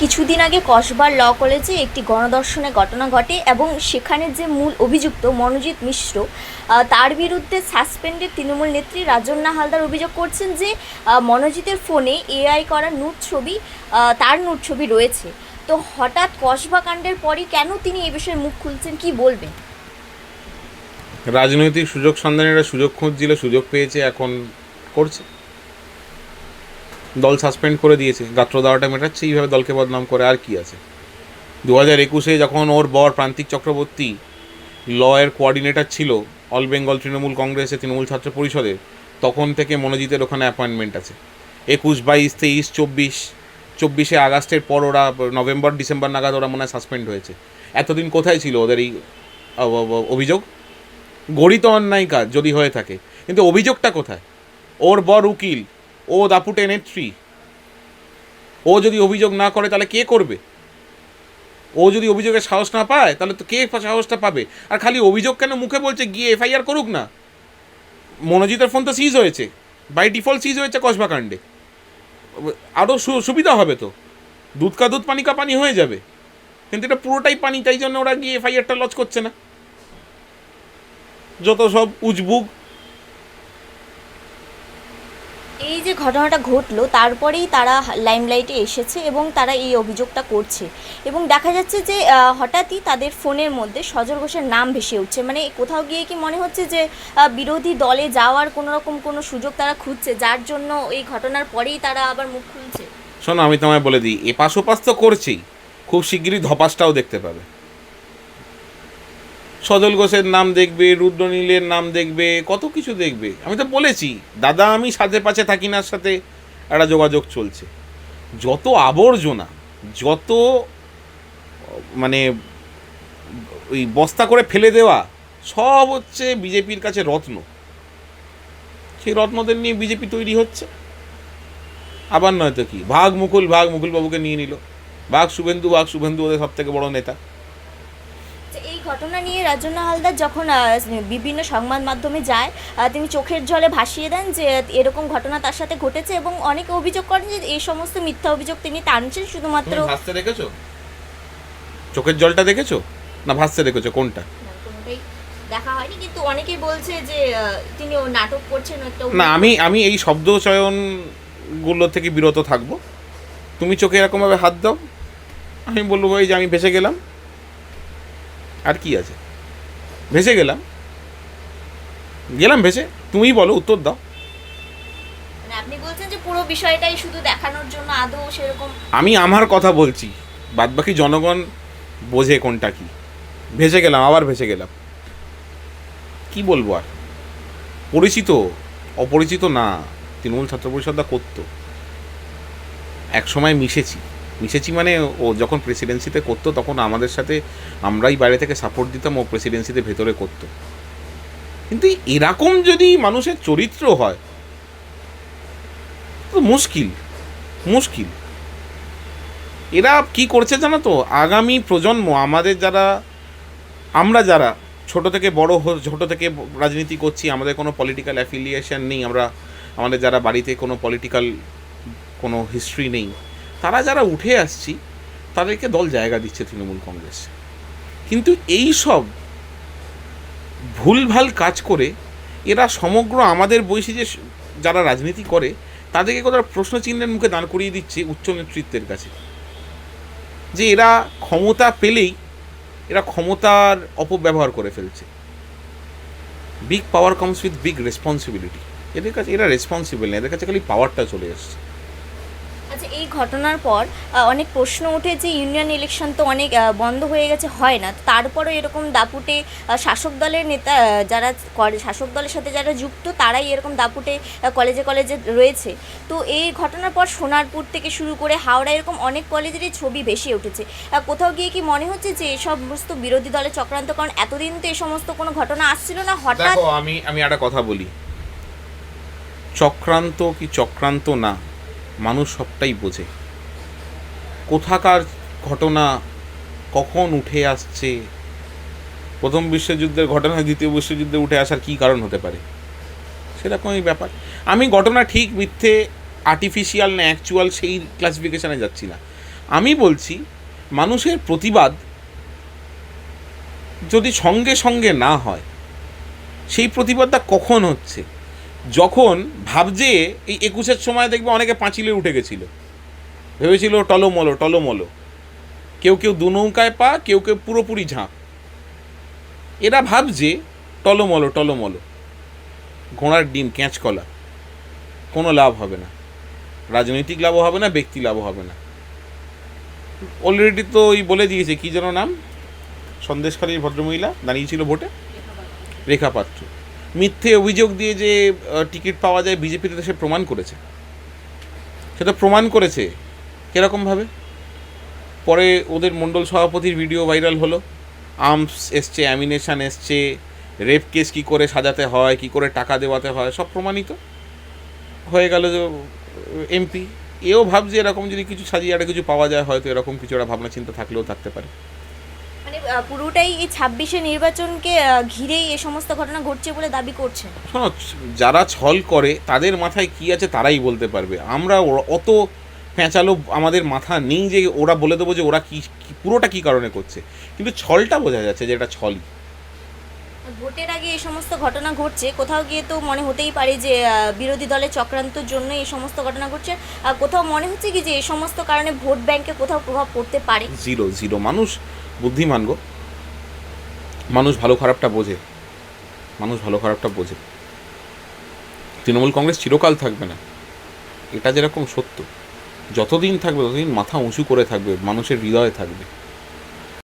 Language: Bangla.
কিছুদিন আগে কসবার ল কলেজে একটি গণদর্শনের ঘটনা ঘটে এবং সেখানে যে মূল অভিযুক্ত মনোজিৎ মিশ্র তার বিরুদ্ধে সাসপেন্ডেড তৃণমূল নেত্রী রাজন্না হালদার অভিযোগ করছেন যে মনোজিতের ফোনে এআই করা নুট ছবি তার নুট ছবি রয়েছে। তো হঠাৎ কসবা কাণ্ডের পরই কেন তিনি এ বিষয়ে মুখ খুলছেন, কি বলবেন? রাজনৈতিক সুযোগ সন্ধানীরা সুযোগ খুঁজছিল, সুযোগ পেয়েছে, এখন করছে। দল সাসপেন্ড করে দিয়েছে। গাত্র দেওয়াটা মেটাচ্ছে, এইভাবে দলকে বদনাম করে আর কি আছে? দু হাজার একুশে যখন ওর বর প্রান্তিক চক্রবর্তী লয়ের কোঅর্ডিনেটর ছিল অল বেঙ্গল তৃণমূল কংগ্রেসে তৃণমূল ছাত্র পরিষদের তখন থেকে মনোজিতের ওখানে অ্যাপয়েন্টমেন্ট আছে। একুশ বাইশ, তেইশ, চব্বিশ, চব্বিশে আগস্টের পর ওরা, নভেম্বর, ডিসেম্বর নাগাদ ওরা মনে হয় সাসপেন্ড হয়েছে। এতদিন কোথায় ছিল ওদের এই অভিযোগ? গড়িত অন্যায় কাজ যদি হয়ে থাকে, কিন্তু অভিযোগটা কোথায়? ওর বর উকিল ও দাপু দাপুটে নেত্রী ও যদি অভিযোগ না করে, তাহলে কে করবে? ও যদি অভিযোগের সাহস না পায়, তাহলে তো কে সাহসটা পাবে? আর খালি অভিযোগ কেন মুখে বলছে, গিয়ে এফআইআর করুক না? মনোজিতের ফোন তো সিজ হয়েছে। বাই ডিফল্ট সিজ হয়েছে কসবাকাণ্ডে আরও সুবিধা হবে তো। দুধ কা দুধ, পানি কা পানি হয়ে যাবে। কিন্তু এটা পুরোটাই পানি, তাই জন্য ওরা গিয়ে এফআইআরটা লঞ্চ করছে না। যত সব উজবুক এই যে ঘটনাটা ঘটলো, তারপরেই তারা লাইমলাইটে এসেছে এবং তারা এই অভিযোগটা করছে। এবং দেখা যাচ্ছে যে হঠাৎই তাদের ফোনের মধ্যে সজল ঘোষের নাম ভেসে উঠছে। মানে কোথাও গিয়ে কি মনে হচ্ছে যে বিরোধী দলে যাওয়ার কোনো রকম কোনো সুযোগ তারা খুঁজছে, যার জন্য এই ঘটনার পরেই তারা আবার মুখ খুলছে? শোনো, আমি তোমায় বলে দিই এপাশ ওপাশ তো করছেই। খুব শিগগিরই ধপাসটাও দেখতে পাবে। সজল ঘোষের নাম দেখবে রুদ্রনীলের নাম দেখবে, কত কিছু দেখবে। আমি তো বলেছি, দাদা, আমি সাথে পাশে থাকি নার সাথে একটা যোগাযোগ চলছে। যত আবর্জনা, যত মানে ওই বস্তা করে ফেলে দেওয়া, সব হচ্ছে বিজেপির কাছে রত্ন। সেই রত্নদের নিয়ে বিজেপি তৈরি হচ্ছে। আবার নয়তো কি, ভাগ মুকুল ভাগ মুকুল বাবুকে নিয়ে নিল। ভাগ শুভেন্দু ভাগ শুভেন্দু ওদের সব থেকে বড় নেতা। ঘটনা নিয়ে রাজন্না হালদার যখন বিভিন্ন সংবাদ মাধ্যমে যায় তিনি চোখের জলে ভাসিয়ে দেন যে এরকম ঘটনা তার সাথে ঘটেছে এবং অনেকে অভিযোগ করেন যে এই সমস্ত মিথ্যা অভিযোগ তিনি টানছেন শুধুমাত্র ভাসতে দেখেছ? চোখের জলটা দেখেছ? না ভাসতে দেখেছ কোনটা? দেখা হয়নি কিন্তু অনেকেই বলছে যে তিনি ও নাটক করছেন একটা না আমি আমি এই শব্দ চয়নগুলো থেকে বিরত থাকব। তুমি চোখে এরকমভাবে হাত দাও। আমি বলব ভাই যে আমি ভেসে গেলাম। আর কি আছে? ভেসে গেলাম। গেলাম ভেসে। তুমিই বলো উত্তর দাও। মানে আপনি বলছেন যে পুরো বিষয়টাই শুধু দেখানোর জন্য আদৌ সেরকম আমি আমার কথা বলছি। বাদবাকি জনগণ বোঝে কোনটা কি। ভেসে গেলাম আবার ভেসে গেলাম। কি বলব আর? পরিচিত অপরিচিত না। তৃণমূল ছাত্র পরিষদটা করতো। এক সময় মিশেছি। মিশেছি মানে ও যখন প্রেসিডেন্সিতে করতো, তখন আমাদের সাথে আমরাই বাইরে থেকে সাপোর্ট দিতাম, ও প্রেসিডেন্সিতে ভেতরে করতো। কিন্তু এরকম যদি মানুষের চরিত্র হয়, তো মুশকিল মুশকিল। এরা কি করছে জানো তো? আগামী প্রজন্ম, আমাদের যারা, আমরা যারা ছোট থেকে বড় ছোট থেকে রাজনীতি করছি, আমাদের কোনো পলিটিক্যাল অ্যাফিলিয়েশন নেই, আমরা, আমাদের যারা বাড়িতে কোনো পলিটিক্যাল কোনো হিস্ট্রি নেই তারা যারা উঠে আসছি, তাদেরকে দল জায়গা দিচ্ছে তৃণমূল কংগ্রেস। কিন্তু এই সব ভুলভাল কাজ করে এরা সমগ্র আমাদের বয়সী যে যারা রাজনীতি করে, তাদেরকে কোথাও প্রশ্নচিহ্নের মুখে দাঁড় করিয়ে দিচ্ছে উচ্চ নেতৃত্বের কাছে। যে এরা ক্ষমতা পেলেই এরা ক্ষমতার অপব্যবহার করে ফেলছে। Big power comes with big responsibility এদের কাছে, এরা রেসপন্সিবল না, এদের কাছে খালি পাওয়ারটা চলে আসছে আচ্ছা এই ঘটনার পর অনেক প্রশ্ন ওঠে যে ইউনিয়ন ইলেকশন তো অনেক বন্ধ হয়ে গেছে, হয় না। তারপরেও এরকম দাপুটে শাসক দলের নেতা যারা শাসক দলের সাথে যারা যুক্ত, তারাই এরকম দাপুটে কলেজে কলেজে রয়েছে। তো এই ঘটনার পর সোনারপুর থেকে শুরু করে হাওড়া, এরকম অনেক কলেজেরই ছবি ভেসে উঠেছে। কোথাও গিয়ে কি মনে হচ্ছে যে এই সমস্ত বিরোধী দলের চক্রান্ত, কারণ এতদিন তো এই সমস্ত কোনো ঘটনা আসছিল না, হঠাৎ আমি আমি একটা কথা বলি। চক্রান্ত কি চক্রান্ত না? মানুষ সবটাই বোঝে। কোথাকার ঘটনা কখন উঠে আসছে? প্রথম বিশ্বযুদ্ধের ঘটনা, দ্বিতীয় বিশ্বযুদ্ধে উঠে আসার কি কারণ হতে পারে? সেরকমই ব্যাপার। আমি ঘটনা ঠিক মিথ্যে আর্টিফিশিয়াল না অ্যাকচুয়াল সেই ক্লাসিফিকেশানে যাচ্ছি না। আমি বলছি, মানুষের প্রতিবাদ যদি সঙ্গে সঙ্গে না হয়, সেই প্রতিবাদটা কখন হচ্ছে? যখন ভাবছে এই একুশের সময় দেখবে অনেকে পাঁচিলে উঠে গেছিল। ভেবেছিল, টলমলো টলমলো। কেউ কেউ দু নৌকায় পা, কেউ কেউ পুরোপুরি ঝাঁপ। এরা ভাবছে, টলমলো টলমলো। ঘোড়ার ডিম ক্যাঁচকলা কোনো লাভ হবে না। রাজনৈতিক লাভও হবে না, ব্যক্তি লাভও হবে না। অলরেডি তো ওই বলে দিয়েছে, কি যেন নাম? সন্দেশখালীর ভদ্রমহিলা, দাঁড়িয়েছিল ভোটে? রেখা পাত্র। মিথ্যে অভিযোগ দিয়ে যে টিকিট পাওয়া যায় বিজেপিতে সে প্রমাণ করেছে। সেটা প্রমাণ করেছে। কীরকমভাবে পরে ওদের মণ্ডল সভাপতির ভিডিও ভাইরাল হলো। আর্মস এসছে, অ্যামিনেশন এসছে, রেপ কেস কী করে সাজাতে হয়, কী করে টাকা দেওয়াতে হয়, সব প্রমাণিত। হয়ে গেল যে, এমপি। এও ভাবছে এরকম যদি কিছু সাজিয়ে একটা কিছু পাওয়া যায়, হয়তো এরকম কিছু একটা ভাবনা চিন্তা থাকলেও থাকতে পারে। পুরোটাই এই ছাব্বিশে নির্বাচনকে ঘিরেই এ সমস্ত ঘটনা ঘটছে বলে দাবি করছেন। শোনো যারা ছল করে তাদের মাথায় কি আছে তারাই বলতে পারবে। আমরা অত পেঁচালো আমাদের মাথা নেই যে ওরা বলে দেবো যে ওরা কি কি- পুরোটা কি কারণে করছে। কিন্তু ছলটা বোঝা যাচ্ছে যে এটা ছলই। ভোটের আগে এই সমস্ত ঘটনা ঘটছে কোথাও গিয়ে তো মনে হতেই পারে যে বিরোধী দলের চক্রান্তর জন্য এই সমস্ত ঘটনা ঘটছে। আর কোথাও মনে হচ্ছে কি যে এই সমস্ত কারণে ভোট ব্যাংকে কোথাও প্রভাব পড়তে পারে? জিরো জিরো মানুষ বুদ্ধিমান গো। মানুষ ভালো খারাপটা বোঝে। মানুষ ভালো খারাপটা বোঝে। তৃণমূল কংগ্রেস চিরকাল থাকবে না। এটা যেরকম সত্য। যতদিন থাকবে, ততদিন মাথা উঁচু করে থাকবে, মানুষের হৃদয়ে থাকবে।